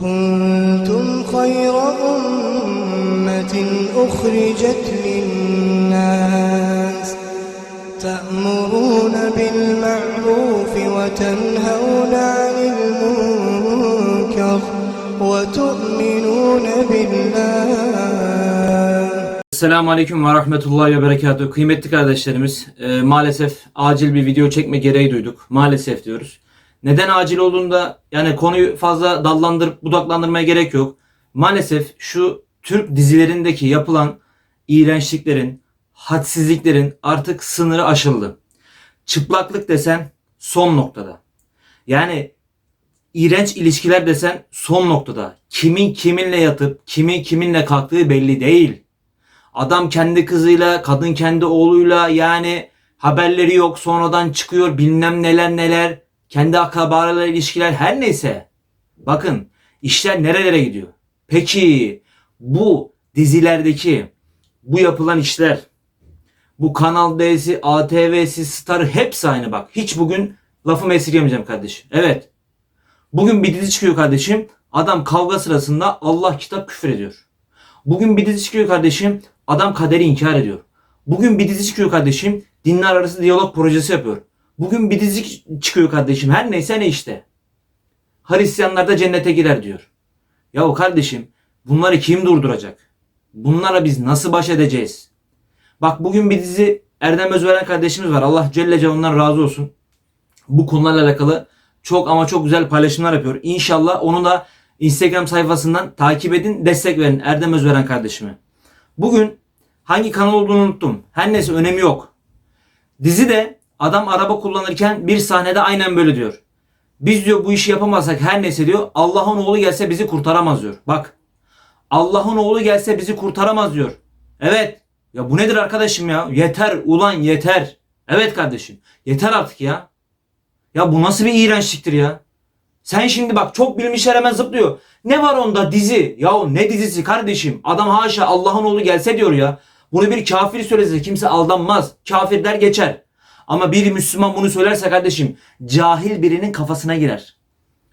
كنتم خير أمة أخرجت للناس تأمرون بالمعروف وتنهون عن المنكر وتؤمنون بالله Selamun Aleyküm ve Rahmetullahi ve Berekatuhu. Kıymetli kardeşlerimiz, e, maalesef acil bir video çekme gereği duyduk. Maalesef diyoruz. Neden acil olduğunda yani konuyu fazla dallandırıp budaklandırmaya gerek yok. Maalesef şu Türk dizilerindeki yapılan iğrençliklerin, hadsizliklerin artık sınırı aşıldı. Çıplaklık desen son noktada. Yani iğrenç ilişkiler desen son noktada. Kimin kiminle yatıp kimin kiminle kalktığı belli değil. Adam kendi kızıyla, kadın kendi oğluyla yani haberleri yok sonradan çıkıyor bilmem neler neler. Kendi akrabalarıyla ilişkiler her neyse. Bakın işler nerelere gidiyor. Peki bu dizilerdeki bu yapılan işler bu Kanal D'si, ATV'si, Star'ı hepsi aynı bak. Hiç bugün lafımı esirgemeyeceğim kardeşim. Evet. Bugün bir dizi çıkıyor kardeşim. Adam kavga sırasında Allah kitap küfür ediyor. Bugün bir dizi çıkıyor kardeşim. Adam kaderi inkar ediyor. Bugün bir dizi çıkıyor kardeşim. Dinler arası diyalog projesi yapıyor. Bugün bir dizi çıkıyor kardeşim. Her neyse ne işte. Hristiyanlar da cennete girer diyor. Yahu kardeşim bunları kim durduracak? Bunlara biz nasıl baş edeceğiz? Bak bugün bir dizi Erdem Özveren kardeşimiz var. Allah Celle Celaluhu'ndan razı olsun. Bu konularla alakalı çok ama çok güzel paylaşımlar yapıyor. İnşallah onu da Instagram sayfasından takip edin, destek verin Erdem Özveren kardeşime. Bugün hangi kanal olduğunu unuttum. Her neyse önemi yok. Dizide adam araba kullanırken bir sahnede aynen böyle diyor. Biz diyor bu işi yapamazsak her neyse diyor Allah'ın oğlu gelse bizi kurtaramaz diyor. Bak Allah'ın oğlu gelse bizi kurtaramaz diyor. Evet. Ya bu nedir arkadaşım ya? Yeter ulan yeter. Evet kardeşim. Yeter artık ya. Ya bu nasıl bir iğrençliktir ya? Sen şimdi bak çok bilmişler hemen zıplıyor. Ne var onda dizi? Yahu ne dizisi kardeşim? Adam haşa Allah'ın oğlu gelse diyor ya. Bunu bir kafir söylese kimse aldanmaz. Kafir der geçer. Ama bir Müslüman bunu söylerse kardeşim cahil birinin kafasına girer.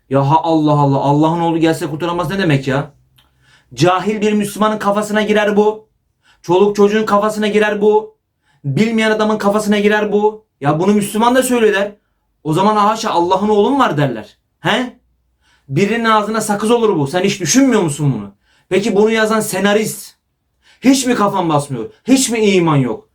Ya ha Allah Allah Allah'ın oğlu gelse kurtaramaz ne demek ya? Cahil bir Müslümanın kafasına girer bu. Çoluk çocuğun kafasına girer bu. Bilmeyen adamın kafasına girer bu. Ya bunu Müslüman da söyler. O zaman haşa Allah'ın oğlu mu var derler. He? Birinin ağzına sakız olur bu. Sen hiç düşünmüyor musun bunu? Peki bunu yazan senarist. Hiç mi kafan basmıyor? Hiç mi iman yok?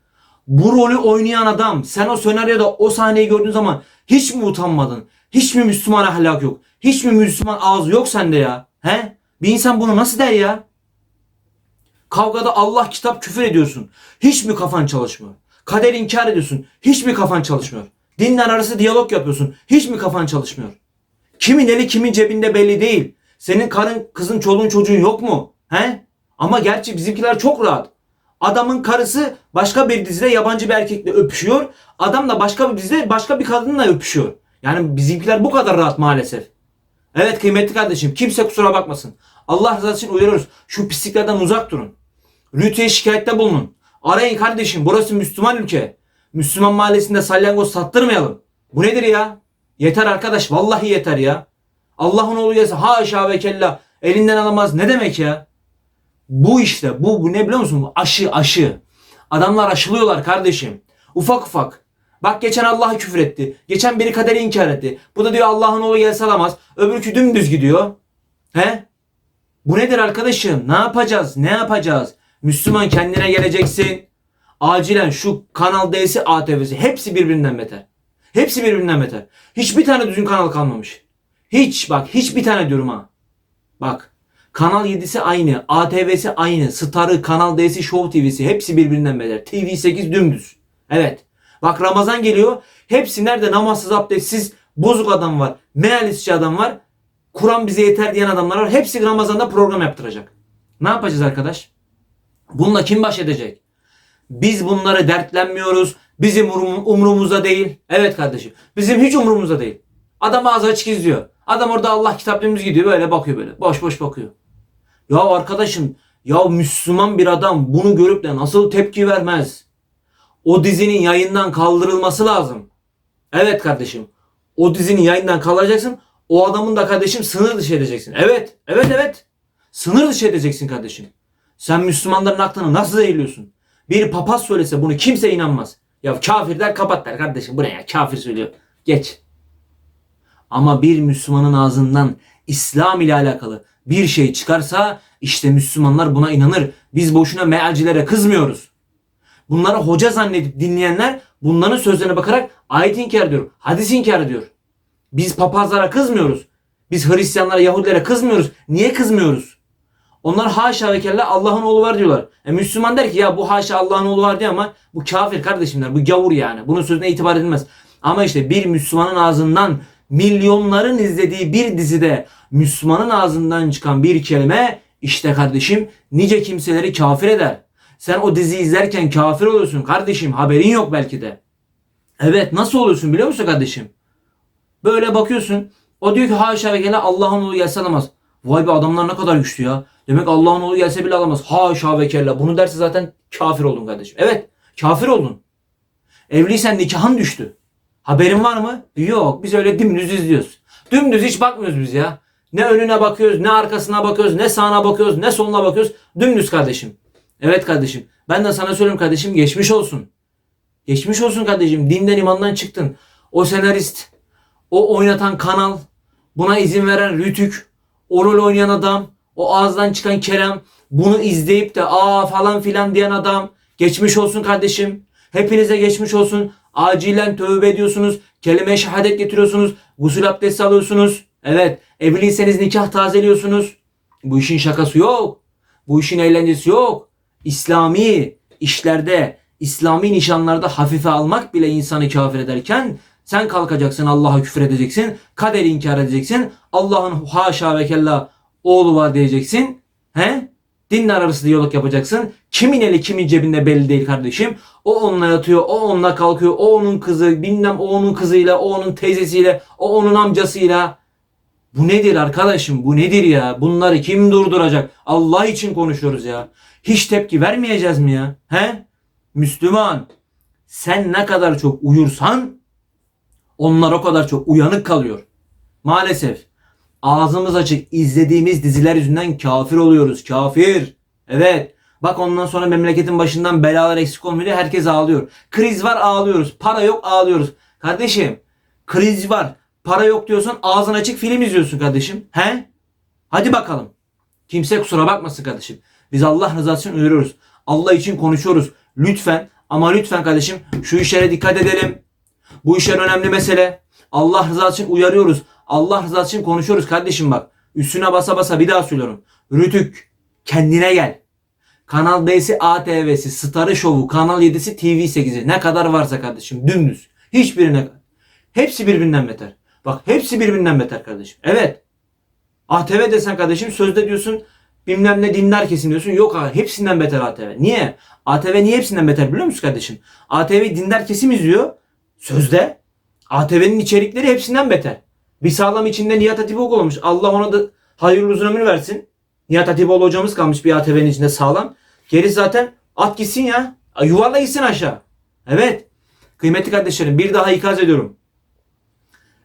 Bu rolü oynayan adam sen o senaryoda o sahneyi gördüğün zaman hiç mi utanmadın? Hiç mi Müslüman ahlak yok? Hiç mi Müslüman ağzı yok sende ya? He? Bir insan bunu nasıl der ya? Kavgada Allah kitap küfür ediyorsun. Hiç mi kafan çalışmıyor? Kader inkar ediyorsun. Hiç mi kafan çalışmıyor? Dinler arası diyalog yapıyorsun. Hiç mi kafan çalışmıyor? Kimin eli kimin cebinde belli değil. Senin karın, kızın, çoluğun, çocuğun yok mu? He? Ama gerçi bizimkiler çok rahat. Adamın karısı başka bir dizide yabancı bir erkekle öpüşüyor. Adam da başka bir dizide başka bir kadınla öpüşüyor. Yani bizimkiler bu kadar rahat maalesef. Evet kıymetli kardeşim kimse kusura bakmasın. Allah rızası için uyarıyoruz. Şu pisliklerden uzak durun. Rütü'ye şikayette bulunun. Arayın kardeşim burası Müslüman ülke. Müslüman mahallesinde salyangoz sattırmayalım. Bu nedir ya? Yeter arkadaş vallahi yeter ya. Allah'ın oğlu gelse haşa ve kella elinden alamaz ne demek ya? Bu işte bu, bu ne biliyor musun? Aşı aşı. Adamlar aşılıyorlar kardeşim. Ufak ufak. Bak geçen Allah'a küfür etti. Geçen biri kaderi inkar etti. Bu da diyor Allah'ın oğlu gelse alamaz. Öbürkü dümdüz gidiyor. He? Bu nedir arkadaşım? Ne yapacağız? Ne yapacağız? Müslüman kendine geleceksin. Acilen şu Kanal D'si, ATV'si hepsi birbirinden beter. Hepsi birbirinden beter. Hiçbir tane düzgün kanal kalmamış. Hiç bak hiçbir tane diyorum ha. Bak Kanal 7'si aynı, ATV'si aynı, Star'ı, Kanal D'si, Show TV'si hepsi birbirinden beter. TV8 dümdüz. Evet. Bak Ramazan geliyor. Hepsi nerede namazsız, abdestsiz, bozuk adam var. Mealistçi adam var. Kur'an bize yeter diyen adamlar var. Hepsi Ramazan'da program yaptıracak. Ne yapacağız arkadaş? Bununla kim baş edecek? Biz bunları dertlenmiyoruz. Bizim umrum- umrumuzda değil. Evet kardeşim. Bizim hiç umrumuzda değil. Adam ağzı açık izliyor. Adam orada Allah kitap dümdüz gidiyor böyle bakıyor böyle. Boş boş bakıyor. Ya arkadaşım ya Müslüman bir adam bunu görüp de nasıl tepki vermez? O dizinin yayından kaldırılması lazım. Evet kardeşim. O dizinin yayından kaldıracaksın. O adamın da kardeşim sınır dışı edeceksin. Evet, evet, evet. Sınır dışı edeceksin kardeşim. Sen Müslümanların aklını nasıl zehirliyorsun? Bir papaz söylese bunu kimse inanmaz. Ya kafir der kapat der kardeşim. Bu ne ya kafir söylüyor. Geç. Ama bir Müslümanın ağzından İslam ile alakalı bir şey çıkarsa işte Müslümanlar buna inanır. Biz boşuna mealcilere kızmıyoruz. Bunları hoca zannedip dinleyenler bunların sözlerine bakarak ayet inkar ediyor. Hadis inkar ediyor. Biz papazlara kızmıyoruz. Biz Hristiyanlara, Yahudilere kızmıyoruz. Niye kızmıyoruz? Onlar haşa ve kella Allah'ın oğlu var diyorlar. E Müslüman der ki ya bu haşa Allah'ın oğlu var diyor ama bu kafir kardeşimler. Bu gavur yani. Bunun sözüne itibar edilmez. Ama işte bir Müslümanın ağzından milyonların izlediği bir dizide Müslümanın ağzından çıkan bir kelime işte kardeşim nice kimseleri kafir eder. Sen o diziyi izlerken kafir oluyorsun kardeşim. Haberin yok belki de. Evet nasıl oluyorsun biliyor musun kardeşim? Böyle bakıyorsun. O diyor ki haşa ve kella Allah'ın oğlu gelse alamaz. Vay be adamlar ne kadar güçlü ya. Demek Allah'ın oğlu gelse bile alamaz. Haşa ve kella. Bunu derse zaten kafir oldun kardeşim. Evet kafir oldun. Evliysen nikahın düştü. Haberin var mı? Yok. Biz öyle dümdüz izliyoruz. Dümdüz hiç bakmıyoruz biz ya. Ne önüne bakıyoruz, ne arkasına bakıyoruz, ne sağına bakıyoruz, ne soluna bakıyoruz. Dümdüz kardeşim. Evet kardeşim. Ben de sana söylüyorum kardeşim geçmiş olsun. Geçmiş olsun kardeşim. Dinden imandan çıktın. O senarist, o oynatan kanal, buna izin veren Rütük, o rol oynayan adam, o ağızdan çıkan Kerem, bunu izleyip de aa falan filan diyen adam. Geçmiş olsun kardeşim. Hepinize geçmiş olsun. Acilen tövbe ediyorsunuz. Kelime-i şehadet getiriyorsunuz. Gusül abdesti alıyorsunuz. Evet. Evliyseniz nikah tazeliyorsunuz. Bu işin şakası yok. Bu işin eğlencesi yok. İslami işlerde, İslami nişanlarda hafife almak bile insanı kafir ederken sen kalkacaksın Allah'a küfür edeceksin. Kaderi inkar edeceksin. Allah'ın haşa ve kella oğlu var diyeceksin. He? Dinler arası diyalog yapacaksın. Kimin eli kimin cebinde belli değil kardeşim. O onunla yatıyor, o onunla kalkıyor, o onun kızı, bilmem o onun kızıyla, o onun teyzesiyle, o onun amcasıyla. Bu nedir arkadaşım? Bu nedir ya? Bunları kim durduracak? Allah için konuşuyoruz ya. Hiç tepki vermeyeceğiz mi ya? He? Müslüman. Sen ne kadar çok uyursan onlar o kadar çok uyanık kalıyor. Maalesef ağzımız açık izlediğimiz diziler yüzünden kafir oluyoruz. Kafir. Evet. Bak ondan sonra memleketin başından belalar eksik olmuyor. Herkes ağlıyor. Kriz var ağlıyoruz. Para yok ağlıyoruz. Kardeşim kriz var. Para yok diyorsan ağzın açık film izliyorsun kardeşim. He? Hadi bakalım. Kimse kusura bakmasın kardeşim. Biz Allah rızası için uyarıyoruz. Allah için konuşuyoruz. Lütfen ama lütfen kardeşim şu işlere dikkat edelim. Bu işler önemli mesele. Allah rızası için uyarıyoruz. Allah rızası için konuşuyoruz kardeşim bak. Üstüne basa basa bir daha söylüyorum. Rütük kendine gel. Kanal B'si ATV'si, Star'ı Show'u, Kanal 7'si TV8'i ne kadar varsa kardeşim dümdüz. Hiçbirine hepsi birbirinden beter. Bak hepsi birbirinden beter kardeşim. Evet. ATV desen kardeşim sözde diyorsun bilmem ne dinler kesin diyorsun. Yok abi hepsinden beter ATV. Niye? ATV niye hepsinden beter biliyor musun kardeşim? ATV dinler kesim izliyor. Sözde. ATV'nin içerikleri hepsinden beter. Bir sağlam içinde Nihat Hatipoğlu olmuş. Allah ona da hayırlı uzun ömür versin. Nihat Hatipoğlu hocamız kalmış bir ATV'nin içinde sağlam. Geri zaten at gitsin ya. Yuvarla gitsin aşağı. Evet. Kıymetli kardeşlerim bir daha ikaz ediyorum.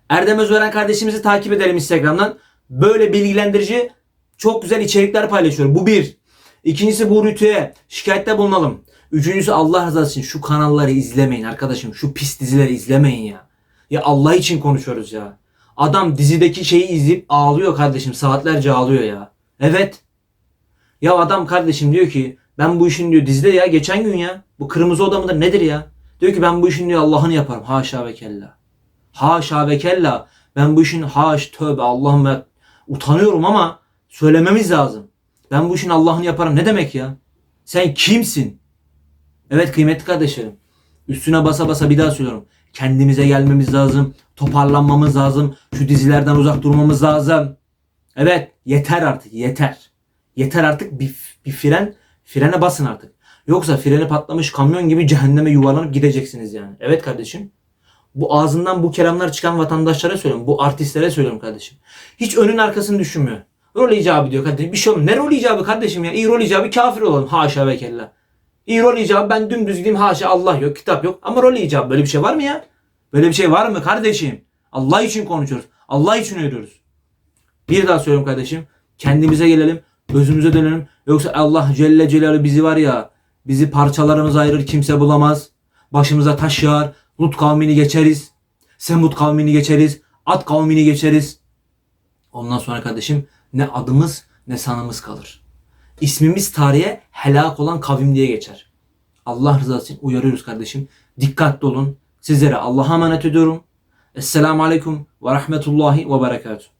Erdem Özveren kardeşimizi takip edelim Instagram'dan. Böyle bilgilendirici çok güzel içerikler paylaşıyor. Bu bir. İkincisi bu rütüye şikayette bulunalım. Üçüncüsü Allah rızası için şu kanalları izlemeyin arkadaşım. Şu pis dizileri izlemeyin ya. Ya Allah için konuşuyoruz ya. Adam dizideki şeyi izleyip ağlıyor kardeşim. Saatlerce ağlıyor ya. Evet. Ya adam kardeşim diyor ki ben bu işin diyor dizide ya geçen gün ya. Bu kırmızı oda mıdır nedir ya? Diyor ki ben bu işin diyor Allah'ını yaparım. Haşa ve kella. Haşa ve kella. Ben bu işin haş tövbe Allah'ım ben utanıyorum ama söylememiz lazım. Ben bu işin Allah'ını yaparım. Ne demek ya? Sen kimsin? Evet kıymetli kardeşlerim. Üstüne basa basa bir daha söylüyorum. Kendimize gelmemiz lazım. Toparlanmamız lazım. Şu dizilerden uzak durmamız lazım. Evet yeter artık yeter. Yeter artık bir, bir fren frene basın artık. Yoksa freni patlamış kamyon gibi cehenneme yuvarlanıp gideceksiniz yani. Evet kardeşim. Bu ağzından bu kelamlar çıkan vatandaşlara söylüyorum. Bu artistlere söylüyorum kardeşim. Hiç önün arkasını düşünmüyor. Rol icabı diyor kardeşim. Bir şey olmuyor. Ne rol icabı kardeşim ya? İyi rol icabı kafir olalım. Haşa ve kella. İyi rol icabı ben dümdüz gideyim. Haşa Allah yok. Kitap yok. Ama rol icabı böyle bir şey var mı ya? Böyle bir şey var mı kardeşim? Allah için konuşuyoruz. Allah için uyarıyoruz. Bir daha söylüyorum kardeşim. Kendimize gelelim. Özümüze dönelim. Yoksa Allah Celle Celaluhu bizi var ya bizi parçalarımıza ayırır kimse bulamaz. Başımıza taş yağar. Lut kavmini geçeriz. Semud kavmini geçeriz. At kavmini geçeriz. Ondan sonra kardeşim ne adımız ne sanımız kalır. İsmimiz tarihe helak olan kavim diye geçer. Allah rızası için uyarıyoruz kardeşim. Dikkatli olun. Sizlere Allah'a emanet ediyorum. Esselamu Aleyküm ve Rahmetullahi ve Berekatuhu.